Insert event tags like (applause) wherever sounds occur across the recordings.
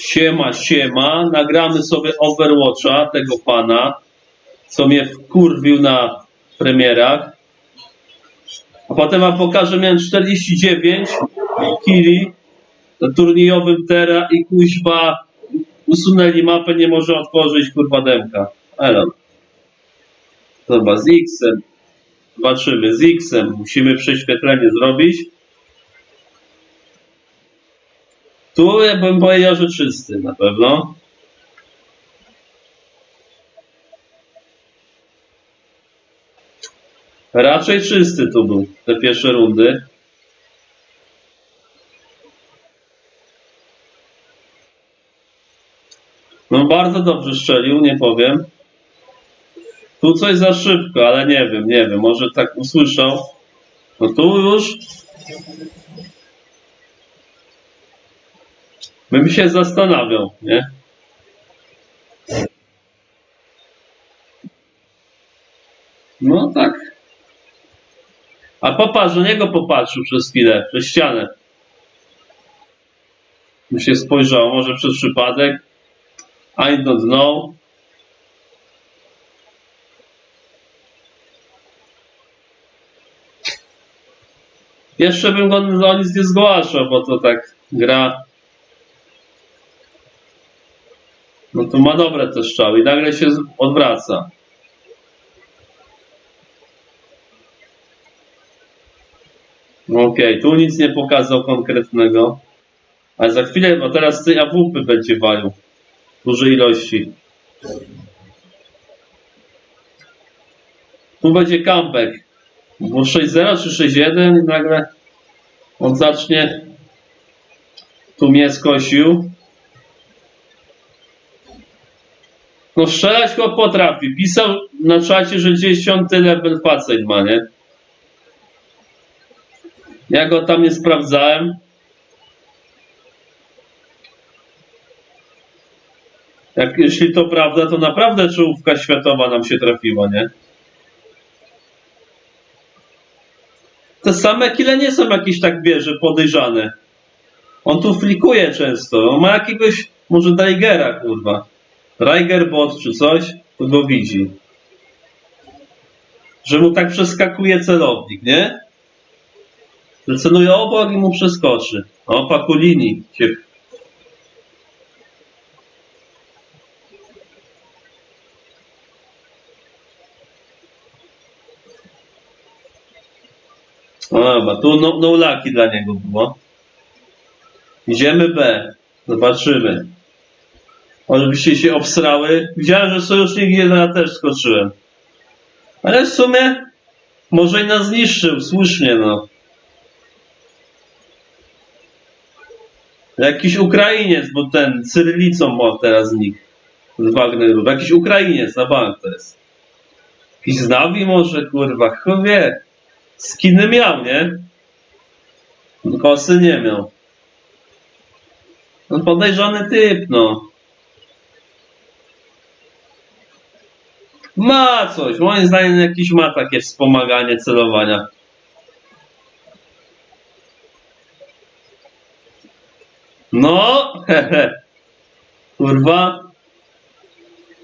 Siema, siema. Nagramy sobie Overwatcha tego pana, co mnie wkurwił na premierach. A potem wam pokażę, miałem 49 kili na turniejowym Tera i kuźba usunęli mapę, nie może otworzyć kurwa demka. Elon. Dobra, z X-em. Zobaczymy, z X-em. Musimy prześwietlenie zrobić. Tu ja bym powiedział, że czysty na pewno. Raczej czysty tu był, te pierwsze rundy. No bardzo dobrze strzelił, nie powiem. Tu coś za szybko, ale nie wiem, nie wiem, może tak usłyszał. No tu już bym się zastanawiał, nie? No tak. A popatrz, na niego popatrzył przez chwilę, przez ścianę. Mi się spojrzało, może przez przypadek. I don't know. Jeszcze bym go o nic nie zgłaszał, bo to tak gra. No to ma dobre te strzały i nagle się odwraca. Okej, tu nic nie pokazał konkretnego. Ale za chwilę, bo teraz tej AWP będzie walił. Dużej ilości. Tu będzie comeback. Bo 6-0 czy 6-1 i nagle on zacznie. Tu mnie skosił. No strzelać go potrafi. Pisał na czacie, że 10 level facet ma, nie? Ja go tam nie sprawdzałem. Jak, jeśli to prawda, to naprawdę czołówka światowa nam się trafiła, nie? Te same kile nie są jakieś tak bierze podejrzane. On tu flikuje często. On ma jakiegoś, może Tigera, kurwa. Riger bot czy coś, to go widzi. Że mu tak przeskakuje celownik, nie? Że celuje obok i mu przeskoczy. O, Pakulini cię A, bo tu no, no laki dla niego było. Idziemy B. Zobaczymy. Byście się obsrały. Widziałem, że sojusznik jeden, ja też skoczyłem. Ale w sumie może i nas zniszczył, słusznie no. Jakiś Ukrainiec, bo ten Cyrylicą ma teraz nick z Wagnerów. Jakiś Ukrainiec na bank to jest. Jakiś z Navi może, kurwa, kto wie. Skiny miał, nie? Kosy nie miał. No podejrzany typ, no. Ma coś, moim zdaniem jakiś ma takie wspomaganie celowania. No, hehe. Kurwa.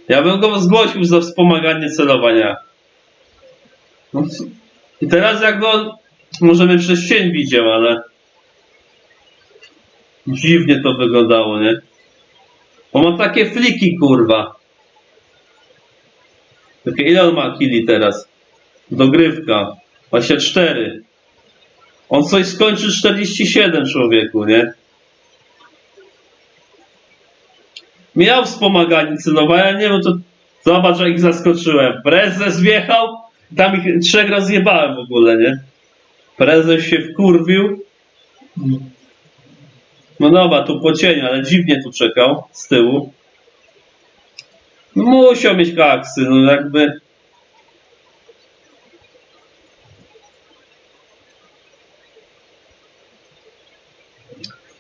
Ja bym go zgłosił za wspomaganie celowania. No, I teraz jak go możemy przez cień widział, ale dziwnie to wyglądało, nie? On ma takie fliki, kurwa. Takie ile on ma kili teraz? Dogrywka. 24. On coś skończy 47 człowieku, nie? Miał wspomaganie celowania, nie wiem, to zobacz jak ich zaskoczyłem. Prezes wjechał, tam ich trzech rozjebałem w ogóle, nie? Prezes się wkurwił. No dobra, tu po cieniu, ale dziwnie tu czekał z tyłu. No musiał mieć kaksy, no jakby.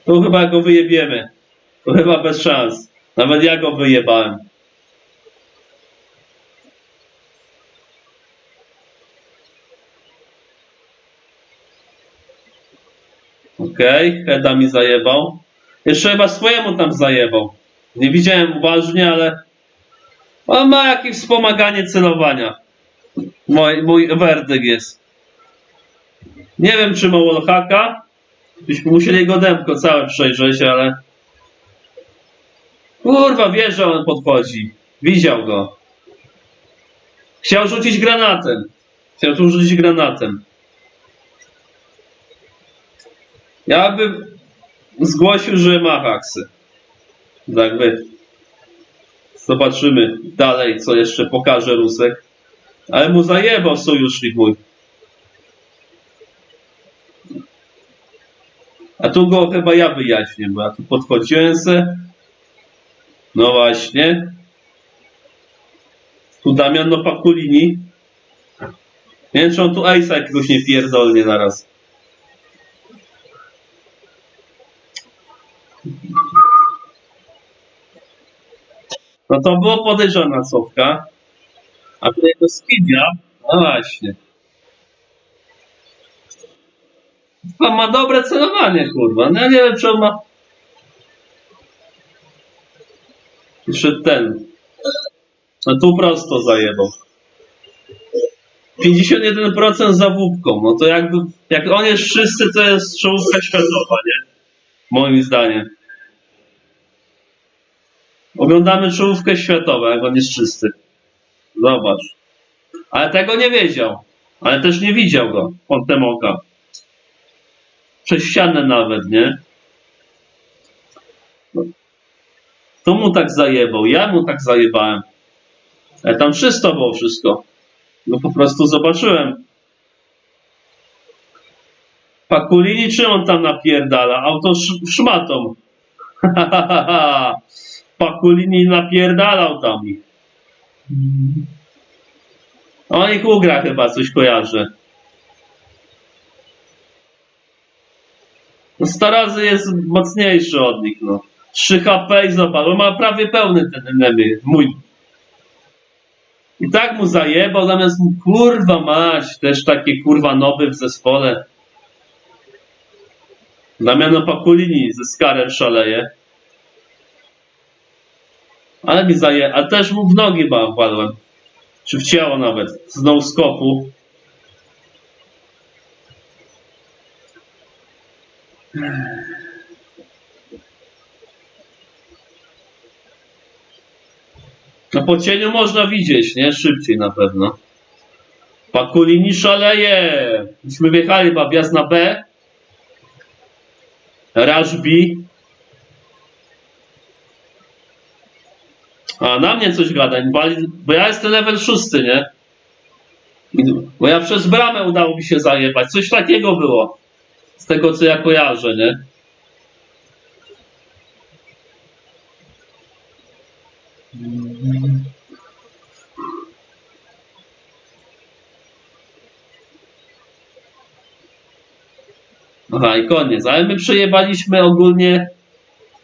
Tu chyba go wyjebiemy. To chyba bez szans. Nawet ja go wyjebałem. Okej, Heda mi zajebał. Jeszcze chyba swojemu tam zajebał. Nie widziałem uważnie, ale on ma jakieś wspomaganie celowania. Mój, mój werdykt jest. Nie wiem, czy ma wallhacka. Byśmy musieli jego demko całe przejrzeć, ale... Kurwa, wie, że on podchodzi. Widział go. Chciał rzucić granatem. Chciał tu rzucić granatem. Ja bym zgłosił, że ma haksy. Jakby. Zobaczymy dalej, co jeszcze pokaże Rusek. Ale mu zajebał sojusznik mój. A tu go chyba ja wyjaśnię, bo ja tu podchodziłem se. No właśnie. Tu Damian Nopakulini. Nie wiem, czy on tu Ace'a jakiegoś nie pierdolnie naraz. No to było podejrzana cofka. A tu jego skidia. No właśnie. On ma dobre celowanie, kurwa. No ja nie wiem, czy on ma... Jeszcze ten. No tu prosto zajebał. 51% za wódką. No to jakby, jak on jest czysty, to jest czołówka światowa, nie? Moim zdaniem. Oglądamy czołówkę światową, jak on jest czysty. Zobacz. Ale tego nie wiedział. Ale też nie widział go kątem oka. Przez ścianę nawet, nie? To mu tak zajebał, ja mu tak zajebałem. Ale tam czysto było wszystko. No po prostu zobaczyłem. Pakulini czym on tam napierdala? Auto sz- szmatą. (laughs) Pakulini napierdalał tam ich. On ich ugra chyba, coś kojarzy. No Starazy jest mocniejszy od nich, no. 3 HP i zobacz, ma prawie pełny ten enemy, mój. I tak mu zajebał, zamiast mu kurwa mać, też takie kurwa nowy w zespole. Damiano Pakulini ze Skarem szaleje. Ale mi zaje, a też mu w nogi ba- wpadłem. Czy w ciało nawet, z no skopu. No po cieniu można widzieć, nie? Szybciej na pewno. Pakulini szaleje! Myśmy wjechali chyba wjazd na B. Rush A na mnie coś gada, bo ja jestem level 6, nie? Bo ja przez bramę udało mi się zajebać. Coś takiego było. Z tego co ja kojarzę, nie? Aha, i koniec. Ale my przejebaliśmy ogólnie.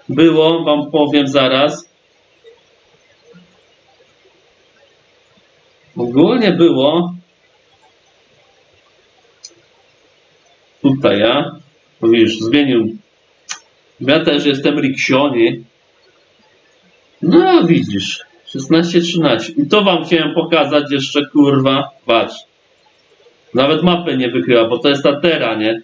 Było, wam powiem zaraz. Ogólnie było. Tutaj ja. No widzisz, zmienił. Ja też jestem Riksioni. No widzisz. 16-13. I to wam chciałem pokazać jeszcze, kurwa. Patrz. Nawet mapy nie wykryła, bo to jest ta tera, nie?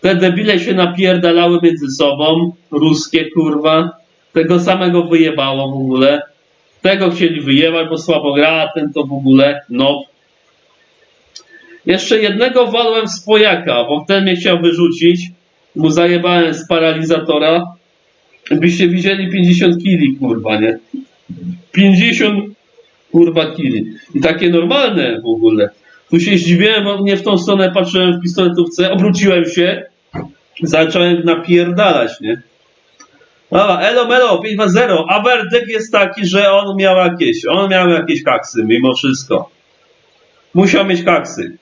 Te debile się napierdalały między sobą. Ruskie, kurwa. Tego samego wyjebało w ogóle. Tego chcieli wyjebać, bo słabo gra, a ten to w ogóle, no. Jeszcze jednego walłem z pojaka, bo ten mnie chciał wyrzucić. Mu zajebałem z paralizatora. Byście widzieli 50 kili, kurwa, nie? 50 kurwa kili. I takie normalne w ogóle. Tu się zdziwiłem, bo nie w tą stronę patrzyłem w pistoletówce, obróciłem się, zacząłem napierdalać, nie? Dobra, elo melo, 5-0, a werdykt jest taki, że on miał jakieś, on miał jakieś kaksy, mimo wszystko. Musiał mieć kaksy.